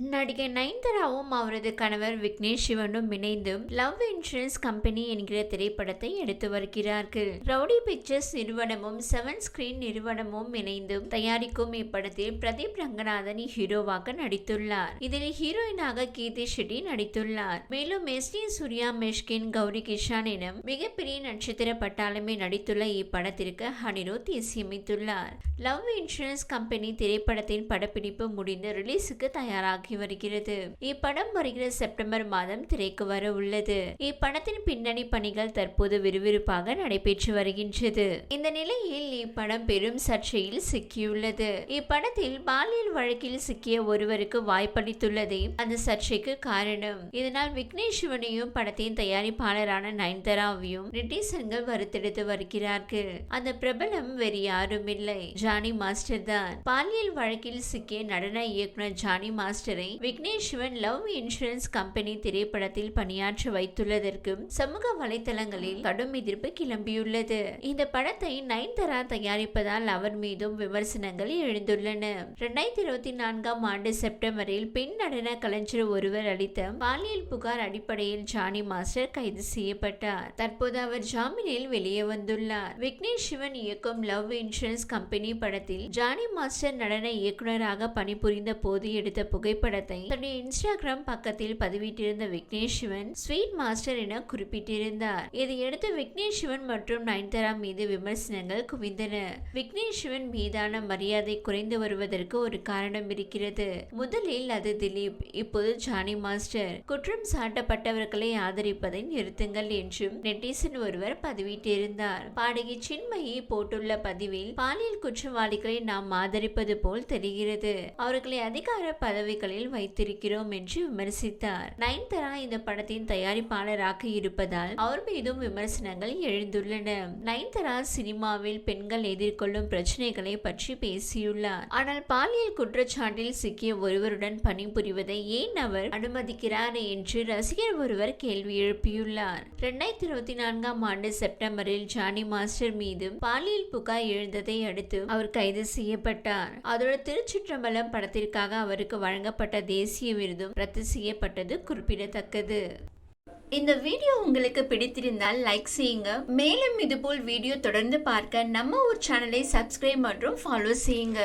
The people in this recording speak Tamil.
நடிகை நயன்தாராவும் அவரது கணவர் விக்னேஷ் சிவனும் இணைந்து லவ் இன்சூரன்ஸ் கம்பெனி என்கிற திரைப்படத்தை எடுத்து வருகிறார்கள். ரவுடி பிக்சர்ஸ் நிறுவனமும் செவன் ஸ்கிரீன் நிறுவனமும் இணைந்து தயாரிக்கும் இப்படத்தில் பிரதீப் ரங்கநாதன் ஹீரோவாக நடித்துள்ளார். இதில் ஹீரோயினாக கீர்த்தி ஷெட்டி நடித்துள்ளார். மேலும் எஸ் டி சூர்யா மெஷ்கின் கௌரி கிஷான் என மிகப்பெரிய நட்சத்திர பட்டாளமே நடித்துள்ள இப்படத்திற்கு அனிருத் இசையமைத்துள்ளார். லவ் இன்சூரன்ஸ் கம்பெனி திரைப்படத்தின் படப்பிடிப்பு முடிந்து ரிலீஸுக்கு தயாராக வருகிறது. இப்படம் வருகிற செப்டம்பர் மாதம் திரைக்கு வர உள்ளது. இப்படத்தின் பின்னணி பணிகள் தற்போது விறுவிறுப்பாக நடைபெற்று வருகின்றது. இந்த நிலையில் இப்படம் பெரும் சர்ச்சையில் சிக்கியுள்ளது. இப்படத்தில் பாலியல் வழக்கில் சிக்கிய ஒருவருக்கு வாய்ப்பளித்துள்ளதே அந்த சர்ச்சைக்கு காரணம். இதனால் விக்னேஷ் சிவனையும் படத்தின் தயாரிப்பாளரான நயன்தாராவையும் நெட்டிசன்கள் வருத்தெடுத்து வருகிறார்கள். அந்த பிரபலம் வேறு யாரும் இல்லை ஜானி மாஸ்டர் தான் பாலியல் வழக்கில் சிக்கிய நடன இயக்குனர் Jani master Vignesh Shivan Love Insurance Company திரைப்படத்தில் பணியாற்ற வைத்துள்ளதற்கும் சமூக வலைதளங்களில் கடும் எதிர்ப்பு கிளம்பியுள்ளது. இந்த படத்தை நயன்தாரா தயாரிப்பதால் அவர் மீதும் விமர்சனங்கள் எழுந்துள்ளன. இரண்டாயிரத்தி இருபத்தி நான்காம் ஆண்டு செப்டம்பரில் பெண் நடன கலைஞர் ஒருவர் அளித்த பாலியல் புகார் அடிப்படையில் ஜானி மாஸ்டர் கைது செய்யப்பட்டார். தற்போது அவர் ஜாமீனில் வெளியே வந்துள்ளார். விக்னேஷ் சிவன் இயக்கும் லவ் இன்சூரன்ஸ் கம்பெனி படத்தில் ஜானி மாஸ்டர் நடன இயக்குனராக பணிபுரிந்த போது எடுத்த புகைப்படத்தை தன்னுடைய இன்ஸ்டாகிராம் பக்கத்தில் பதிவிட்டிருந்த விக்னேஷ் சிவன் ஸ்வீட் மாஸ்டர் என குறிப்பிட்டிருந்தார். இதையடுத்து விக்னேஷ் சிவன் மற்றும் நயன்தாரா மீது விமர்சனங்கள் குவிந்தன. விக்னேஷ் சிவன் மீதான மரியாதை குறைந்து வருவதற்கு ஒரு காரணம் இருக்கிறது. முதலில் அது திலீப் இப்போது ஜானி மாஸ்டர். குற்றம் சாட்டப்பட்டவர்களை ஆதரிப்பதை நிறுத்துங்கள் என்றும் நெட்டிசன் ஒருவர் பதிவிட்டிருந்தார். பாடகி சின்மயி போட்டுள்ள பதிவில் பாலியல் குற்றவாளிகளை நாம் ஆதரிப்பது போல் தெரிகிறது. அவர்களை அதிகார பதவிகளில் வைத்திருக்கிறோம் என்று விமர்சித்தார். நயன்தாரா இந்த படத்தின் தயாரிப்பாளராக இருப்பதால் அவர் மீதும் விமர்சனங்கள் எழுந்துள்ளன. நயன்தாரா சினிமாவில் பெண்கள் எதிர்கொள்ளும் பிரச்சனைகளை பற்றி பேசியுள்ளார். ஆனால் பாலியல் குற்றச்சாட்டில் சிக்கிய ஒருவருடன் பணிபுரிவதை ஏன் அவர் அனுமதிக்கிறார் என்று ரசிகர் ஒருவர் கேள்வி எழுப்பியுள்ளார். இரண்டாயிரத்தி இருபத்தி நான்காம் ஆண்டு செப்டம்பரில் ஜானி மாஸ்டர் மீது பாலியல் புகார் எழுந்ததை அடுத்து அவர் கைது செய்யப்பட்டார். அதோடு திருச்சிற்றம்பலம் படத்திற்காக அவருக்கு வழங்க வழங்கப்பட்ட தேசிய விருதும் ரத்து செய்யப்பட்டது குறிப்பிடத்தக்கது. இந்த வீடியோ உங்களுக்கு பிடித்திருந்தால் லைக் செய்யுங்க. மேலும் இதுபோல் வீடியோ தொடர்ந்து பார்க்க நம்ம ஒரு சேனலை சப்ஸ்கிரைப் மற்றும் ஃபாலோ செய்யுங்க.